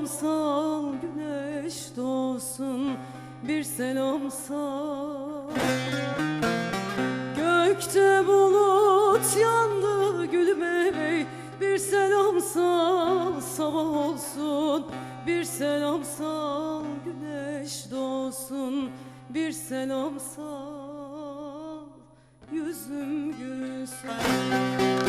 selam sal güneş doğsun Bir selam sal Gökte bulut yandı gülme bey Bir selam sal sabah olsun. Bir selam sal güneş doğsun Bir selam sal yüzüm gülsün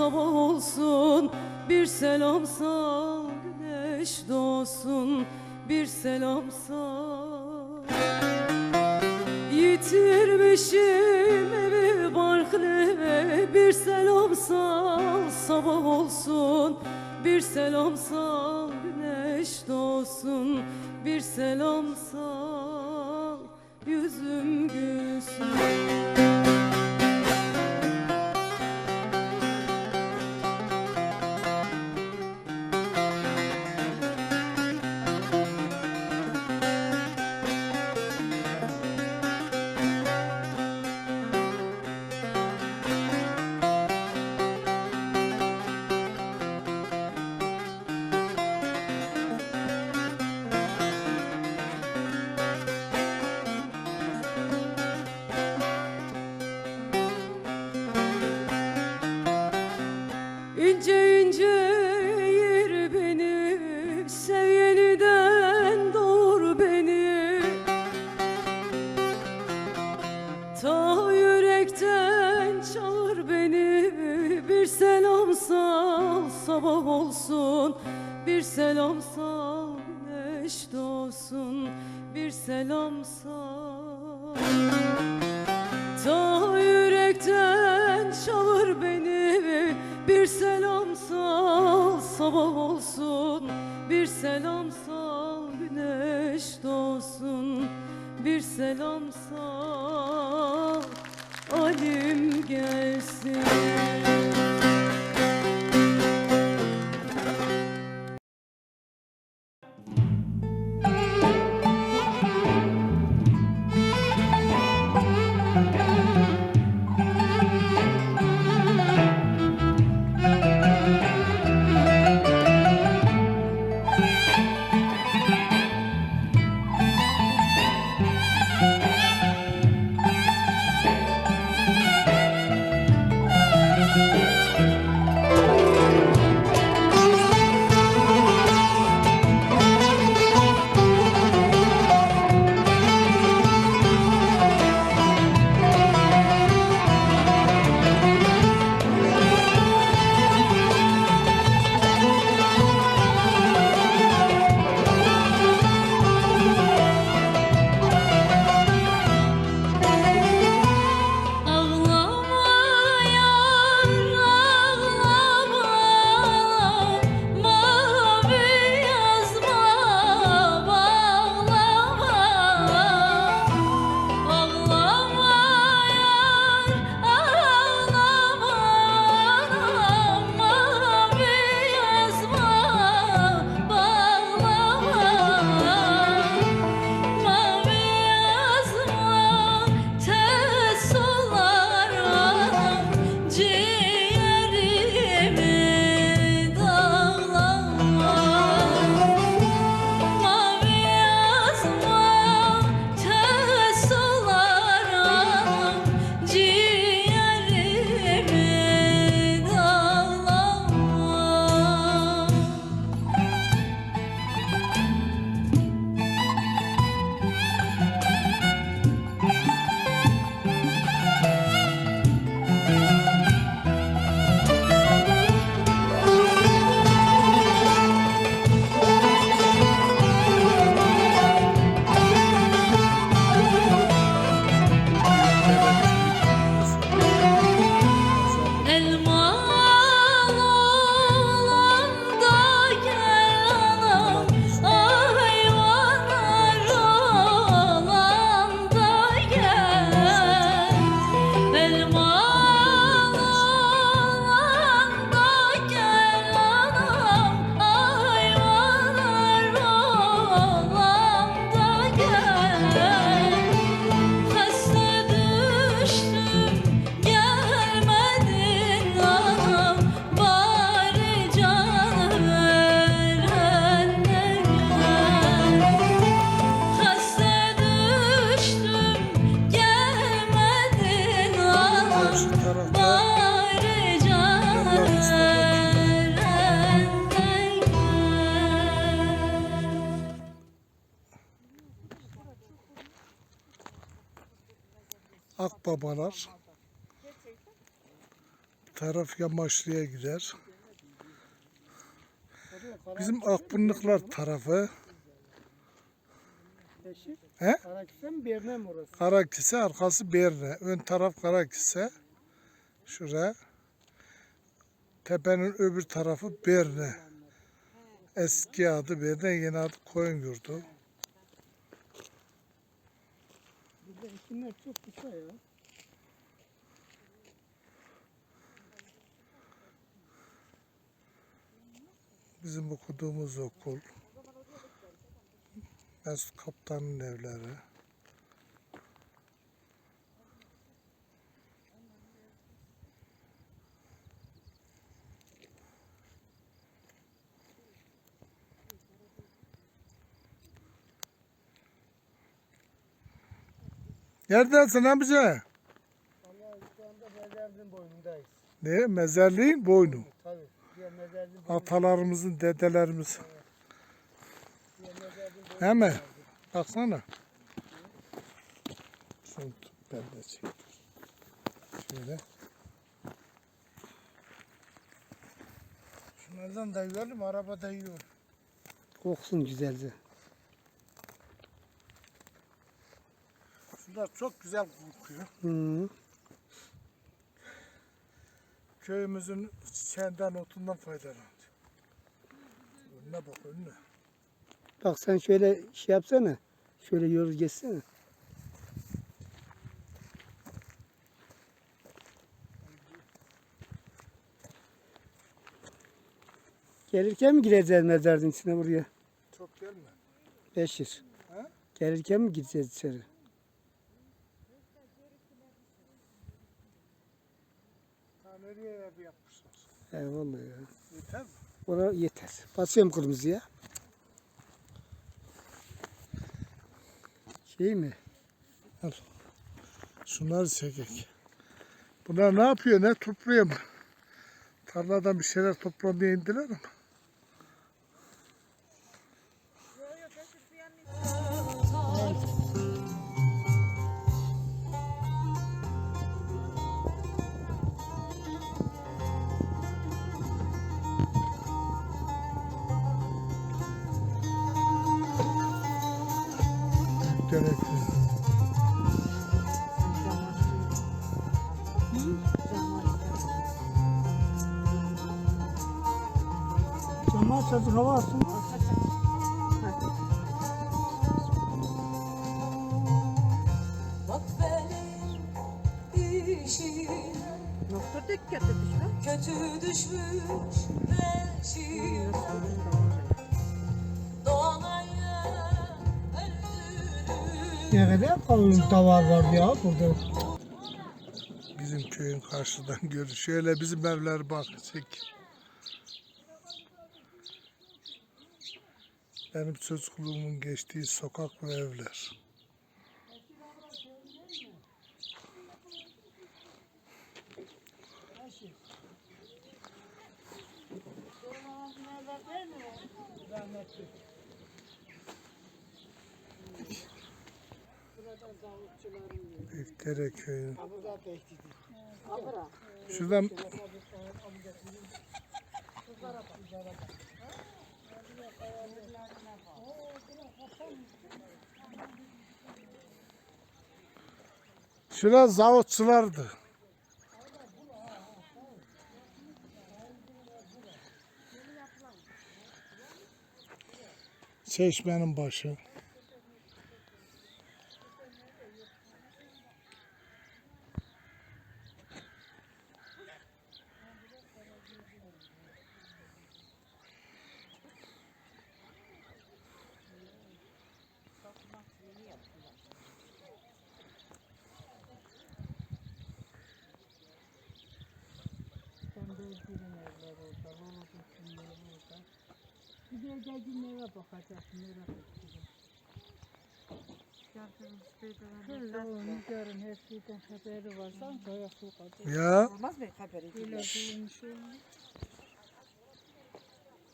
sabah olsun. Bir selam sal güneş doğsun. Bir selam sal. Yitirmişim evi barkın eve Bir selam sal sabah olsun. Bir selam sal güneş doğsun. Bir selam sal yüzüm gülsün Sal Ta yürekten çağır beni Bir selam sal sabah olsun. Bir selam sal güneş doğsun. Bir selam sal alim gelsin Akbabalar. Bu taraf Yamaçlı'ya gider. Bizim Akbunluklar tarafı. He? Karakise arkası Berne. Ön taraf Karakise. Şuraya. Tepenin öbür tarafı Berne. Eski adı Berne, yeni adı Koyungurdu. Burada isimler çok kısa ya. Bizim okuduğumuz okul. Mesut Kaptan'ın evleri. Neredesin amca? Vallahi şu anda mezarlığın boynundayız. Ne? Mezarlığın boynu. Tabii. Diğer mezarlığın boynundayız. Atalarımızın, dedelerimiz. Diğer mezarlığın boynundayız. He mi? Baksana. Şunu ben de. Şöyle. Şunlardan dayıyorum, araba dayıyor. Koksun güzelce. Şunlar çok güzel kokuyor. Hı. Köyümüzün çiçeğinden, otundan faydalandı. Önüne bak önüne. Bak sen şöyle şey yapsana. Şöyle yol geçsene. Gelirken mi gireceğiz mezarın içine buraya? Çok gelme. Beşir. He? Gelirken mi gideceğiz içeri? Ha, nereye ev yapmışlar? Eyvallah ya. Yeter mi? Oraya yeter. Basıyorum kırmızıya. Şey mi? Şunları çekek. Bunlar ne yapıyor? Ne topluyor mu? Tarladan bir şeyler toplamaya indiler ama. Cama açacak hava alsın. Bak benim işim Nokta dikkat etmişler. kötü düşmüş peşim Doğanaya öldürür Ne kadar kalın davar var ya burada. Bizim köyün karşıdan görü. Şöyle bizim evler bak çek. Benim çocukluğumun geçtiği sokak ve evler. Büyükdere köyü. Şuradan Şurada zavutçulardı. Çeşmenin başı. Bir de geldiğine bakacak merak ettim. Şöyle onun yarın her şeyden haberi var. Sanki ayak yukarıda. Ya Olmaz mı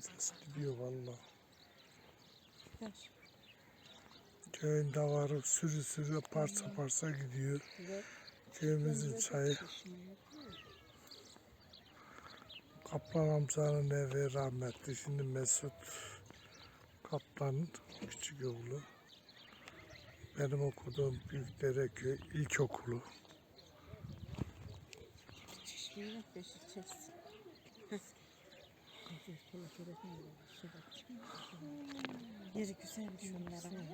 ses gidiyor valla. Köyün davarı sürü sürü parça parça gidiyor. Köyümüzün çayı. Kaplan amcanın evi rahmetli. Şimdi Mesut Kaplan'ın küçük oğlu. Benim okuduğum Büyükdereköy İlkokulu. Çişmeyi beşi çeksin. Yeri güzelmiş onların.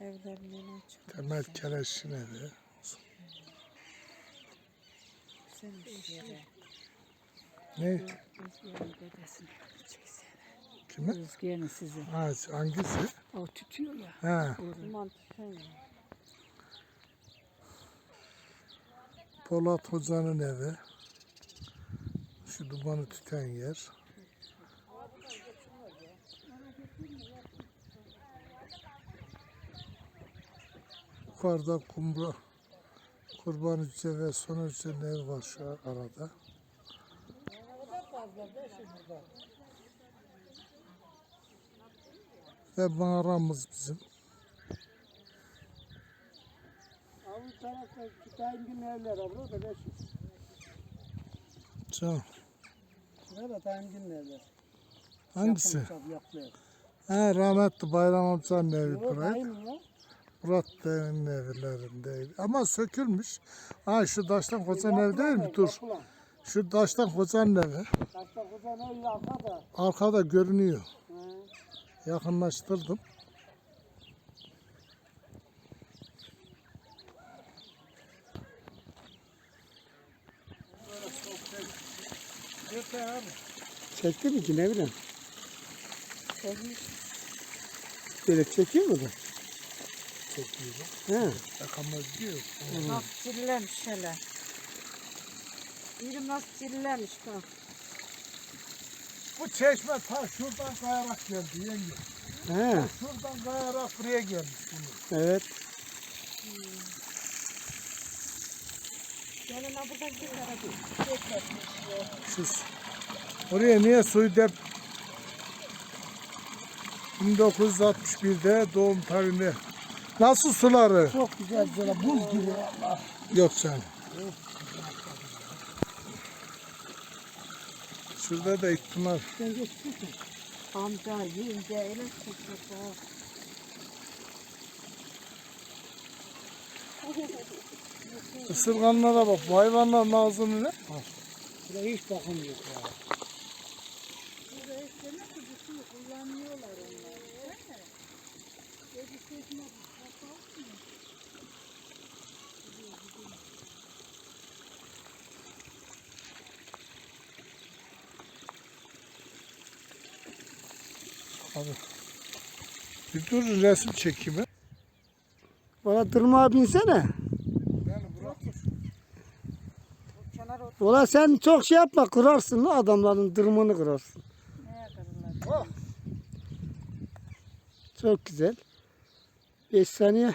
Evlerinden açık. Temel Keleş'in evi. Güzelmiş yeri. Ne? Özge'nin dedesini çeksene. Özge'nin. Ha, hangisi? O tutuyor ya. Ha, Duman. Polat Hoca'nın evi. Şu dumanı tüten yer. Yukarıda kumru Kurban Yüce ve Son Yüce'nin evi var şu arada. Ve mağaramız bizim. Abi tarafta Tayyip'in evler abi o da 500. Canım. Burada Tayyip'in evler. Hangisi? Yapılmış. Ha, rahmetli Bayram amcanın evi ya. Murat Bey'in evlerindeydi. Ama sökülmüş. Ha şu taştan kocan ev değil mi? Dur. Yapılan. Şu taştan kocanın evi. Hatta kocan ev arkada. Arkada görünüyor. He. Yakınlaştırdım. Çekti mi ki ne bileyim? Böyle çekiyor mu da? Çekiyor. He. Yakamaz diyor. Nasıl cillemiş hele. Biri nasıl cillemiş bak. Bu çeşme ta şuradan kayarak geldi yenge. He. Şuradan kayarak buraya gelmiş bunu. Evet. Ha buradan kenara git. Siz oraya niye suyu dep 1961'de doğum tarihinde Nasıl suları? Çok güzel böyle buz gibi valla. Yok canım. Şurada da ihtimal. Mi? Amca yiyince öyle bu. Isırganlara bak. Bu hayvanların ağzını ne? Buraya hiç bakım yok ya. Abi. Bir dur resim çekimi. Bana tırmağa binsene. Ola sen çok şey yapma kırarsın la adamların dırmını kırarsın. Oh. Çok güzel. 5 saniye.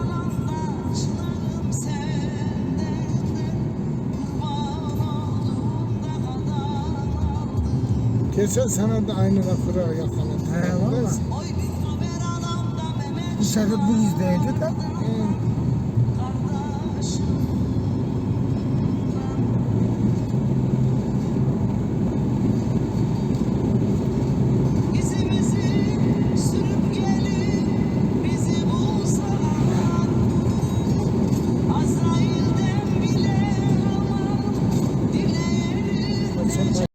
Geçen sene de aynı lafı yakaladı. He valla. Bu sefer bu yüzdeydi de. kardeşim